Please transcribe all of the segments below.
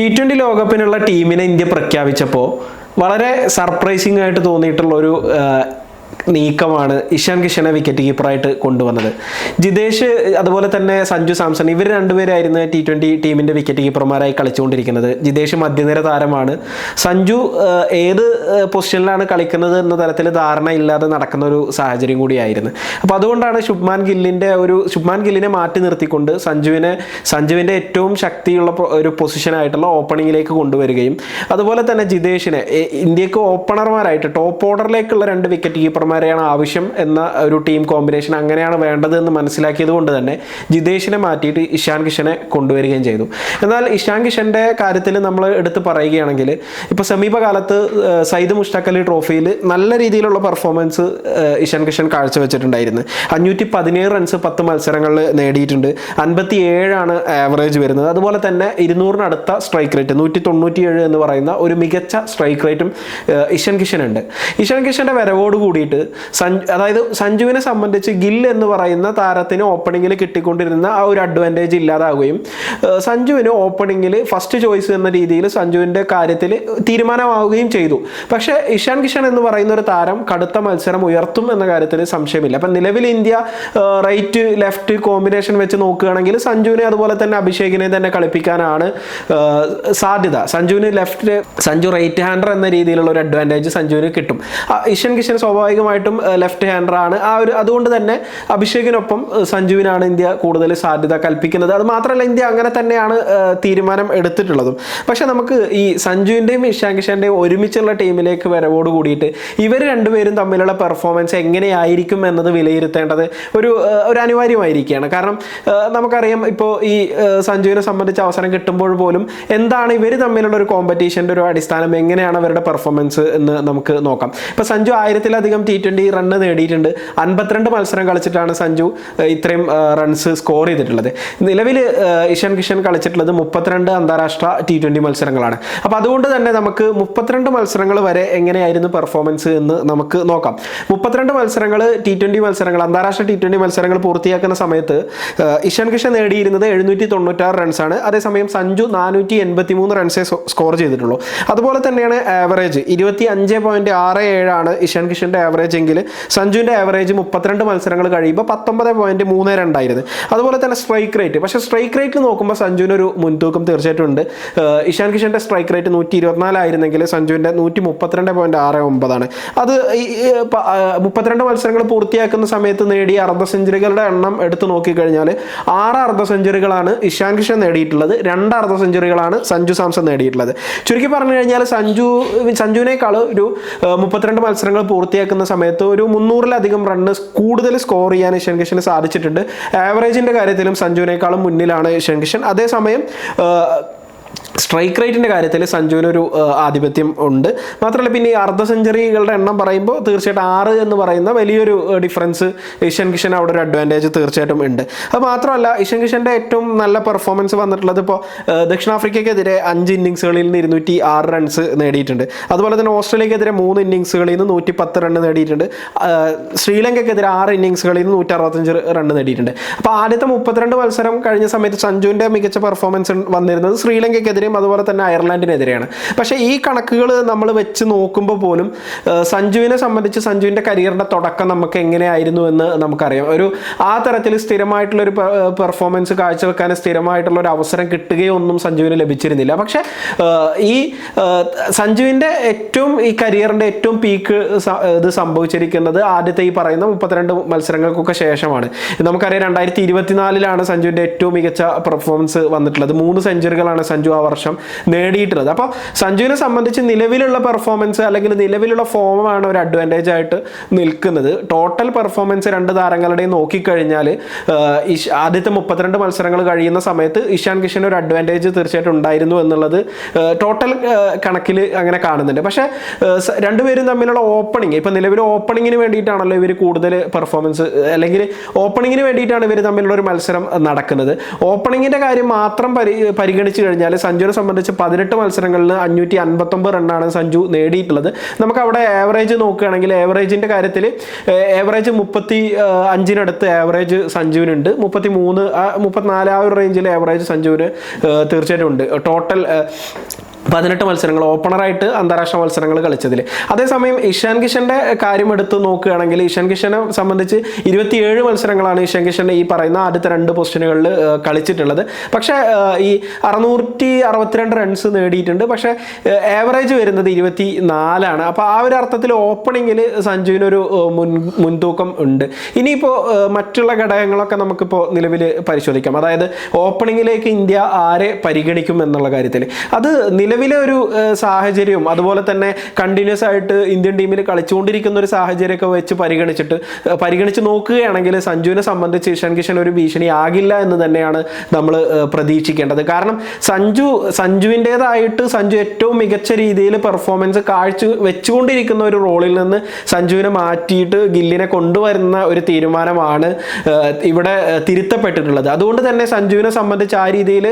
T twenty ലോകകപ്പിനുള്ള ടീമിനെ India പ്രഖ്യാപിച്ചപ്പോൾ വളരെ surprising ആയിട്ട് തോന്നിയിട്ടുള്ള ഒരു നീക്കമാണ് ഇഷാൻ കിഷനെ വിക്കറ്റ് കീപ്പറായിട്ട് കൊണ്ടുവന്നത്. ജിതേഷ് അതുപോലെ തന്നെ സഞ്ജു സാംസൺ ഇവർ രണ്ടുപേരായിരുന്നു ടി ട്വന്റി ടീമിന്റെ വിക്കറ്റ് കീപ്പർമാരായി കളിച്ചുകൊണ്ടിരിക്കുന്നത്. ജിതേഷ് മധ്യനിര താരമാണ്. സഞ്ജു ഏത് പൊസിഷനിലാണ് കളിക്കുന്നത് എന്ന തരത്തിൽ ധാരണ ഇല്ലാതെ നടക്കുന്ന ഒരു സാഹചര്യം കൂടിയായിരുന്നു. അപ്പോൾ അതുകൊണ്ടാണ് ശുഭ്മാൻ ഗില്ലിന്റെ ഒരു ശുഭ്മാൻ ഗില്ലിനെ മാറ്റി നിർത്തിക്കൊണ്ട് സഞ്ജുവിനെ സഞ്ജുവിന്റെ ഏറ്റവും ശക്തിയുള്ള ഒരു പൊസിഷനായിട്ടുള്ള ഓപ്പണിങ്ങിലേക്ക് കൊണ്ടുവരികയും അതുപോലെ തന്നെ ജിതേഷിനെ ഇന്ത്യയ്ക്ക് ഓപ്പണർമാരായിട്ട് ടോപ്പ് ഓർഡറിലേക്കുള്ള രണ്ട് വിക്കറ്റ് കീപ്പർമാരെയാണ് ആവശ്യം എന്ന ഒരു ടീം കോമ്പിനേഷൻ അങ്ങനെയാണ് വേണ്ടത് എന്ന് മനസ്സിലാക്കിയത് കൊണ്ട് തന്നെ ജിതേഷിനെ മാറ്റിയിട്ട് ഇഷാൻ കിഷനെ കൊണ്ടുവരികയും ചെയ്തു. എന്നാൽ ഇഷാൻ കിഷന്റെ കാര്യത്തിൽ നമ്മൾ എടുത്ത് പറയുകയാണെങ്കിൽ ഇപ്പോൾ സമീപകാലത്ത് സയ്യിദ് മുഷ്താഖ് അലി ട്രോഫിയിൽ നല്ല രീതിയിലുള്ള പെർഫോമൻസ് ഇഷാൻ കിഷൻ കാഴ്ചവെച്ചിട്ടുണ്ടായിരുന്നു. അഞ്ഞൂറ്റി പതിനേഴ് റൺസ് പത്ത് മത്സരങ്ങളിൽ നേടിയിട്ടുണ്ട്. അൻപത്തി ഏഴാണ് ആവറേജ് വരുന്നത്. അതുപോലെ തന്നെ ഇരുന്നൂറിനടുത്ത സ്ട്രൈക്ക് റേറ്റ് നൂറ്റി തൊണ്ണൂറ്റി ഏഴ് എന്ന് പറയുന്ന ഒരു മികച്ച സ്ട്രൈക്ക് റേറ്റും ഇഷൻ കിഷൻ ഉണ്ട് ഇഷൻ കിഷന്റെ വരവോട് കൂടിയിട്ട് സഞ്ജു അതായത് സഞ്ജുവിനെ സംബന്ധിച്ച് ഗിൽ എന്ന് പറയുന്ന താരത്തിന് ഓപ്പണിങ്ങിൽ കിട്ടിക്കൊണ്ടിരുന്ന ആ ഒരു അഡ്വാന്റേജ് ഇല്ലാതാവുകയും സഞ്ജുവിന് ഓപ്പണിങ്ങിൽ ഫസ്റ്റ് ചോയ്സ് എന്ന രീതിയിൽ സഞ്ജുവിന്റെ കാര്യത്തിൽ തീരുമാനമാവുകയും ചെയ്തു. പക്ഷേ ഇഷാൻ കിഷൻ എന്ന് പറയുന്ന ഒരു താരം കടുത്ത മത്സരം ഉയർത്തും എന്ന കാര്യത്തിൽ സംശയമില്ല. അപ്പം നിലവിൽ ഇന്ത്യ റൈറ്റ് ലെഫ്റ്റ് കോമ്പിനേഷൻ വെച്ച് നോക്കുകയാണെങ്കിൽ സഞ്ജുവിനെ അതുപോലെ തന്നെ അഭിഷേകിനെ തന്നെ കളിപ്പിക്കാനാണ് സാധ്യത. സഞ്ജുവിന് ലെഫ്റ്റ് സഞ്ജു റൈറ്റ് ഹാൻഡർ എന്ന രീതിയിലുള്ള ഒരു അഡ്വാന്റേജ് സഞ്ജുവിന് കിട്ടും. ഇഷ്യൻ കിഷൻ കിഷൻ സ്വാഭാവികമായിട്ടും ലെഫ്റ്റ് ഹാൻഡറാണ്. ആ ഒരു അതുകൊണ്ട് തന്നെ അഭിഷേകിനൊപ്പം സഞ്ജുവിനാണ് ഇന്ത്യ കൂടുതൽ സാധ്യത കൽപ്പിക്കുന്നത്. അത് മാത്രമല്ല ഇന്ത്യ അങ്ങനെ തന്നെയാണ് തീരുമാനം എടുത്തിട്ടുള്ളതും. പക്ഷേ നമുക്ക് ഈ സഞ്ജുവിന്റെയും ഇഷാൻ കിഷാന്റെയും ഒരുമിച്ചുള്ള ടീമിലേക്ക് വരവോട് കൂടിയിട്ട് ഇവർ രണ്ടുപേരും തമ്മിലുള്ള പെർഫോമൻസ് എങ്ങനെയായിരിക്കും എന്നത് വിലയിരുത്തേണ്ടത് ഒരു ഒരു അനിവാര്യമായിരിക്കുകയാണ്. കാരണം നമുക്കറിയാം ഇപ്പോൾ ഈ സഞ്ജുവിനെ സംബന്ധിച്ച് അവസരം കിട്ടുമ്പോൾ പോലും എന്താണ് ഇവർ തമ്മിലുള്ള ഒരു കോമ്പറ്റീഷന്റെ ഒരു അടിസ്ഥാനം? എങ്ങനെയാണ് അവരുടെ പെർഫോമൻസ് എന്ന് നമുക്ക് നോക്കാം. ഇപ്പോൾ സഞ്ജു ആയിരത്തിലധികം ടി ട്വന്റി റണ്ണ് നേടിയിട്ടുണ്ട്. അൻപത്തിരണ്ട് മത്സരം കളിച്ചിട്ടാണ് സഞ്ജു ഇത്രയും റൺസ് സ്കോർ ചെയ്തിട്ടുള്ളത്. നിലവിൽ ഇഷൻ കിഷൻ കളിച്ചിട്ടുള്ളത് മുപ്പത്തിരണ്ട് അന്താരാഷ്ട്ര ടി ട്വന്റി മത്സരങ്ങളാണ്. അപ്പോൾ അതുകൊണ്ട് തന്നെ നമുക്ക് മുപ്പത്തിരണ്ട് മത്സരങ്ങൾ വരെ എങ്ങനെയായിരുന്നു പെർഫോമൻസ് എന്ന് നമുക്ക് നോക്കാം. മുപ്പത്തിരണ്ട് മത്സരങ്ങൾ ടി ട്വന്റി മത്സരങ്ങൾ അന്താരാഷ്ട്ര ടി ട്വന്റി മത്സരങ്ങൾ പൂർത്തിയാക്കുന്ന സമയത്ത് ഇഷൻ കിഷൻ നേടിയിരുന്നത് എഴുന്നൂറ്റി തൊണ്ണൂറ്റാറ് റൺസാണ് അതേസമയം സഞ്ജു നാനൂറ്റി എൺപത്തി മൂന്ന് റൺസേ സ്കോർ ചെയ്തിട്ടുള്ളൂ. അതുപോലെ തന്നെയാണ് ആവറേജ് ഇരുപത്തി അഞ്ച് പോയിന്റ് ആറ് ഏഴാണ് ഇഷാൻ കിഷന്റെ ആവറേജ് എങ്കിൽ സഞ്ജുവിന്റെ ആവറേജ് മുപ്പത്തിരണ്ട് മത്സരങ്ങൾ കഴിയുമ്പോൾ പത്തൊമ്പത് പോയിന്റ് മൂന്ന് രണ്ടായിരുന്നു. അതുപോലെ തന്നെ സ്ട്രൈക്ക് റേറ്റ് പക്ഷേ സ്ട്രൈക്ക് റേറ്റ് നോക്കുമ്പോൾ സഞ്ജുവിന് ഒരു മുൻതൂക്കം തീർച്ചയായിട്ടും ഉണ്ട്. ഇഷാൻ കിഷന്റെ സ്ട്രൈക്ക് റേറ്റ് നൂറ്റി ഇരുപത്തിനാലായിരുന്നെങ്കിൽ സഞ്ജുവിന്റെ നൂറ്റി മുപ്പത്തിരണ്ട് പോയിന്റ് ആറ് ഒമ്പതാണ് അത് ഈ മുപ്പത്തിരണ്ട് മത്സരങ്ങൾ പൂർത്തിയാക്കുന്ന സമയത്ത് നേടിയ അർദ്ധ സെഞ്ചുറികളുടെ എണ്ണം എടുത്തു നോക്കിക്കഴിഞ്ഞാൽ ആറ് അർദ്ധ സെഞ്ചുറികളാണ് ഇഷാൻ കിഷൻ നേടിയിട്ടുള്ളത്. രണ്ട് അർദ്ധ സെഞ്ചുറികളാണ് സഞ്ജു സാംസൺ നേടിയിട്ടുള്ളത്. ചുരുക്കി പറഞ്ഞു കഴിഞ്ഞാൽ സഞ്ജു സഞ്ജുവിനേക്കാൾ ഒരു മുപ്പത്തിരണ്ട് മത്സരങ്ങൾ പൂർത്തിയാക്കുന്ന സമയത്ത് ഒരു മുന്നൂറിലധികം റണ്ണ് കൂടുതൽ സ്കോർ ചെയ്യാൻ ഇഷാൻ കിഷന് സാധിച്ചിട്ടുണ്ട് ആവറേജിന്റെ കാര്യത്തിലും സഞ്ജുവിനേക്കാളും മുന്നിലാണ് ഇഷാൻ കിഷൻ അതേസമയം സ്ട്രൈക്ക് റേറ്റിന്റെ കാര്യത്തിൽ സഞ്ജുവിന് ഒരു ആധിപത്യം ഉണ്ട്. മാത്രമല്ല പിന്നെ ഈ അർദ്ധ സെഞ്ചുറികളുടെ എണ്ണം പറയുമ്പോൾ തീർച്ചയായിട്ടും ആറ് എന്ന് പറയുന്ന വലിയൊരു ഡിഫറൻസ് ഇഷൻ കിഷൻ അവിടെ ഒരു അഡ്വാന്റേജ് തീർച്ചയായിട്ടും ഉണ്ട്. അത് മാത്രമല്ല ഇഷൻ കിഷന്റെ ഏറ്റവും നല്ല പെർഫോമൻസ് വന്നിട്ടുള്ളത് ഇപ്പോൾ ദക്ഷിണാഫ്രിക്കയ്ക്കെതിരെ അഞ്ച് ഇന്നിങ്സുകളിൽ നിന്ന് ഇരുന്നൂറ്റി ആറ് റൺസ് നേടിയിട്ടുണ്ട്. അതുപോലെ തന്നെ ഓസ്ട്രേലിയക്കെതിരെ മൂന്ന് ഇന്നിങ്സുകളിൽ നിന്ന് നൂറ്റി പത്ത് റൺ നേടിയിട്ടുണ്ട് ശ്രീലങ്കയ്ക്കെതിരെ ആറ് ഇന്നിങ്സുകളിൽ നിന്ന് നൂറ്റി അറുപത്തഞ്ച് റൺ നേടിയിട്ടുണ്ട്. അപ്പോൾ ആദ്യത്തെ മുപ്പത്തിരണ്ട് മത്സരം കഴിഞ്ഞ സമയത്ത് സഞ്ജുവിന്റെ മികച്ച പെർഫോമൻസ് വന്നിരുന്നത് ശ്രീലങ്കയ്ക്കെതിരെയും അതുപോലെ തന്നെ അയർലൻഡിനെതിരെയാണ്. പക്ഷേ ഈ കണക്കുകൾ നമ്മൾ വെച്ച് നോക്കുമ്പോൾ പോലും സഞ്ജുവിനെ സംബന്ധിച്ച് സഞ്ജുവിന്റെ കരിയറിന്റെ തുടക്കം നമുക്ക് എങ്ങനെയായിരുന്നു എന്ന് നമുക്കറിയാം. ഒരു ആ തരത്തിൽ സ്ഥിരമായിട്ടുള്ളൊരു പെർഫോമൻസ് കാഴ്ചവെക്കാൻ സ്ഥിരമായിട്ടുള്ള ഒരു അവസരം കിട്ടുകയൊന്നും സഞ്ജുവിന് ലഭിച്ചിരുന്നില്ല. പക്ഷേ ഈ സഞ്ജുവിന്റെ ഏറ്റവും ഈ കരിയറിന്റെ ഏറ്റവും പീക്ക് ഇത് സംഭവിച്ചിരിക്കുന്നത് ആദ്യത്തെ ഈ പറയുന്ന മുപ്പത്തിരണ്ട് മത്സരങ്ങൾക്കൊക്കെ ശേഷമാണ്. നമുക്കറിയാം രണ്ടായിരത്തി ഇരുപത്തിനാലിലാണ് സഞ്ജുവിന്റെ ഏറ്റവും മികച്ച പെർഫോമൻസ് വന്നിട്ടുള്ളത്. മൂന്ന് സെഞ്ചുറികളാണ് സഞ്ജു ആ വർഷം നേടിയിട്ടുള്ളത്. അപ്പോൾ സഞ്ജുവിനെ സംബന്ധിച്ച് നിലവിലുള്ള പെർഫോമൻസ് അല്ലെങ്കിൽ നിലവിലുള്ള ഫോമാണ് ഒരു അഡ്വാന്റേജ് ആയിട്ട് നിൽക്കുന്നത്. ടോട്ടൽ പെർഫോമൻസ് രണ്ട് താരങ്ങളുടെയും നോക്കിക്കഴിഞ്ഞാൽ ആദ്യത്തെ മുപ്പത്തിരണ്ട് മത്സരങ്ങൾ കഴിയുന്ന സമയത്ത് ഇഷാൻ കിഷൻ ഒരു അഡ്വാന്റേജ് തീർച്ചയായിട്ടും ഉണ്ടായിരുന്നു എന്നുള്ളത് ടോട്ടൽ കണക്കിൽ അങ്ങനെ കാണുന്നുണ്ട്. പക്ഷേ രണ്ടുപേരും തമ്മിലുള്ള ഓപ്പണിംഗ് ഇപ്പം നിലവിൽ ഓപ്പണിങ്ങിന് വേണ്ടിയിട്ടാണല്ലോ ഇവർ കൂടുതൽ പെർഫോമൻസ് അല്ലെങ്കിൽ ഓപ്പണിങ്ങിന് വേണ്ടിയിട്ടാണ് ഇവർ തമ്മിലുള്ള ഒരു മത്സരം നടക്കുന്നത്. ഓപ്പണിങ്ങിന്റെ കാര്യം മാത്രം പരി പരിഗണിച്ച് കഴിഞ്ഞാൽ സഞ്ജു സഞ്ജുവിനെ സംബന്ധിച്ച് പതിനെട്ട് മത്സരങ്ങളിൽ അഞ്ഞൂറ്റി അൻപത്തൊമ്പത് റണ്ണാണ് സഞ്ജു നേടിയിട്ടുള്ളത്. നമുക്ക് അവിടെ ആവറേജ് നോക്കുകയാണെങ്കിൽ ആവറേജിന്റെ കാര്യത്തിൽ ആവറേജ് മുപ്പത്തി അഞ്ചിനടുത്ത് ആവറേജ് സഞ്ജുവിനുണ്ട്. മുപ്പത്തി മൂന്ന് മുപ്പത്തിനാല് ആ ഒരു റേഞ്ചിൽ ആവറേജ് സഞ്ജുവിന് തീർച്ചയായിട്ടും ഉണ്ട്. ടോട്ടൽ പതിനെട്ട് മത്സരങ്ങൾ ഓപ്പണറായിട്ട് അന്താരാഷ്ട്ര മത്സരങ്ങൾ കളിച്ചതിൽ അതേസമയം ഇഷാൻ കിഷന്റെ കാര്യം എടുത്ത് നോക്കുകയാണെങ്കിൽ ഇഷാൻ കിഷനെ സംബന്ധിച്ച് ഇരുപത്തിയേഴ് മത്സരങ്ങളാണ് ഇഷാൻ കിഷൻ ഈ പറയുന്ന ആദ്യത്തെ രണ്ട് പൊസിഷനുകളിൽ കളിച്ചിട്ടുള്ളത്. പക്ഷേ ഈ അറുന്നൂറ്റി അറുപത്തിരണ്ട് റൺസ് നേടിയിട്ടുണ്ട്. പക്ഷേ ആവറേജ് വരുന്നത് ഇരുപത്തി നാലാണ് അപ്പോൾ ആ ഒരു അർത്ഥത്തിൽ ഓപ്പണിങ്ങിൽ സഞ്ജുവിനൊരു മുൻ മുൻതൂക്കം ഉണ്ട്. ഇനിയിപ്പോൾ മറ്റുള്ള ഘടകങ്ങളൊക്കെ നമുക്കിപ്പോൾ നിലവിൽ പരിശോധിക്കാം. അതായത് ഓപ്പണിങ്ങിലേക്ക് ഇന്ത്യ ആരെ പരിഗണിക്കും എന്നുള്ള കാര്യത്തിൽ അത് നിലവിലെ ഒരു സാഹചര്യവും അതുപോലെ തന്നെ കണ്ടിന്യൂസ് ആയിട്ട് ഇന്ത്യൻ ടീമിൽ കളിച്ചുകൊണ്ടിരിക്കുന്ന ഒരു സാഹചര്യമൊക്കെ വെച്ച് പരിഗണിച്ചിട്ട് പരിഗണിച്ച് നോക്കുകയാണെങ്കിൽ സഞ്ജുവിനെ സംബന്ധിച്ച് ഇഷാൻ കിഷൻ ഒരു ഭീഷണി ആകില്ല എന്ന് തന്നെയാണ് നമ്മൾ പ്രതീക്ഷിക്കേണ്ടത്. കാരണം സഞ്ജു സഞ്ജുവിന്റെതായിട്ട് സഞ്ജു ഏറ്റവും മികച്ച രീതിയിൽ പെർഫോമൻസ് കാഴ്ച വെച്ചുകൊണ്ടിരിക്കുന്ന ഒരു റോളിൽ നിന്ന് സഞ്ജുവിനെ മാറ്റിയിട്ട് ഗില്ലിനെ കൊണ്ടുവരുന്ന ഒരു തീരുമാനമാണ് ഇവിടെ തിരുത്തപ്പെട്ടിട്ടുള്ളത്. അതുകൊണ്ട് തന്നെ സഞ്ജുവിനെ സംബന്ധിച്ച് ആ രീതിയിൽ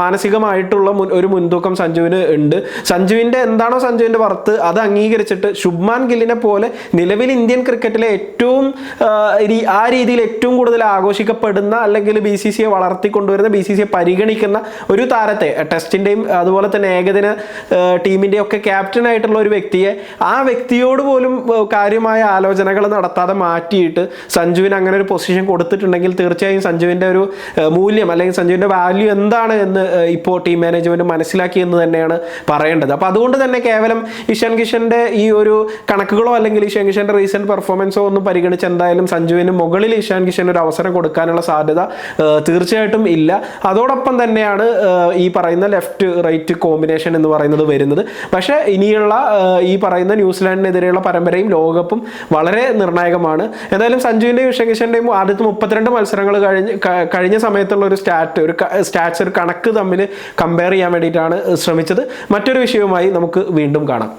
മാനസികമായിട്ടുള്ള ഒരു മുൻതൂക്കം സഞ്ജുവിന് ഉണ്ട് സഞ്ജുവിന്റെ എന്താണോ സഞ്ജുവിന്റെ വർത്ത് അത് അംഗീകരിച്ചിട്ട് ശുഭ്മാൻ ഗില്ലിനെ പോലെ നിലവിൽ ഇന്ത്യൻ ക്രിക്കറ്റിലെ ഏറ്റവും ആ, രീതിയിൽ ഏറ്റവും കൂടുതൽ ആഘോഷിക്കപ്പെടുന്ന അല്ലെങ്കിൽ ബി സി സിയെ വളർത്തിക്കൊണ്ടുവരുന്ന ബി സി സിയെ പരിഗണിക്കുന്ന ഒരു താരത്തെ ടെസ്റ്റിന്റെയും അതുപോലെ തന്നെ ഏകദിന ടീമിന്റെയും ഒക്കെ ക്യാപ്റ്റനായിട്ടുള്ള ഒരു വ്യക്തിയെ ആ വ്യക്തിയോട് പോലും കാര്യമായ ആലോചനകൾ നടത്താതെ മാറ്റിയിട്ട് സഞ്ജുവിന് അങ്ങനെ ഒരു പൊസിഷൻ കൊടുത്തിട്ടുണ്ടെങ്കിൽ തീർച്ചയായും സഞ്ജുവിന്റെ ഒരു മൂല്യം അല്ലെങ്കിൽ സഞ്ജുവിന്റെ വാല്യൂ എന്താണ് എന്ന് ഇപ്പോൾ ടീം മാനേജ്മെന്റ് മനസ്സിലാക്കി എന്ന് തന്നെയാണ് പറയേണ്ടത്. അപ്പോൾ അതുകൊണ്ട് തന്നെ കേവലം ഇഷാൻ കിഷന്റെ ഈ ഒരു കണക്കുകളോ അല്ലെങ്കിൽ ഇഷാൻ കിഷന്റെ റീസെന്റ് പെർഫോമൻസോ ഒന്നും പരിഗണിച്ച് എന്തായാലും സഞ്ജുവിന് മുകളിൽ ഇഷാൻ കിഷൻ ഒരു അവസരം കൊടുക്കാനുള്ള സാധ്യത തീർച്ചയായിട്ടും ഇല്ല. അതോടൊപ്പം തന്നെയാണ് ഈ പറയുന്ന ലെഫ്റ്റ് റൈറ്റ് കോമ്പിനേഷൻ എന്ന് പറയുന്നത് വരുന്നത്. പക്ഷേ ഇനിയുള്ള ഈ പറയുന്ന ന്യൂസിലാൻഡിനെതിരെയുള്ള പരമ്പരയും ലോകകപ്പും വളരെ നിർണായകമാണ്. എന്തായാലും സഞ്ജുവിന്റെയും ഇഷാൻ കിഷന്റെയും ആദ്യത്തെ മുപ്പത്തിരണ്ട് മത്സരങ്ങൾ കഴിഞ്ഞ് കഴിഞ്ഞ സമയത്തുള്ള ഒരു സ്റ്റാറ്റ് ഒരു സ്റ്റാറ്റ്സ് ഒരു കണക്ക് തമ്മിൽ കമ്പയർ ചെയ്യാൻ വേണ്ടിയിട്ടാണ് ശ്രമിച്ചത്. മറ്റൊരു വിഷയവുമായി നമുക്ക് വീണ്ടും കാണാം.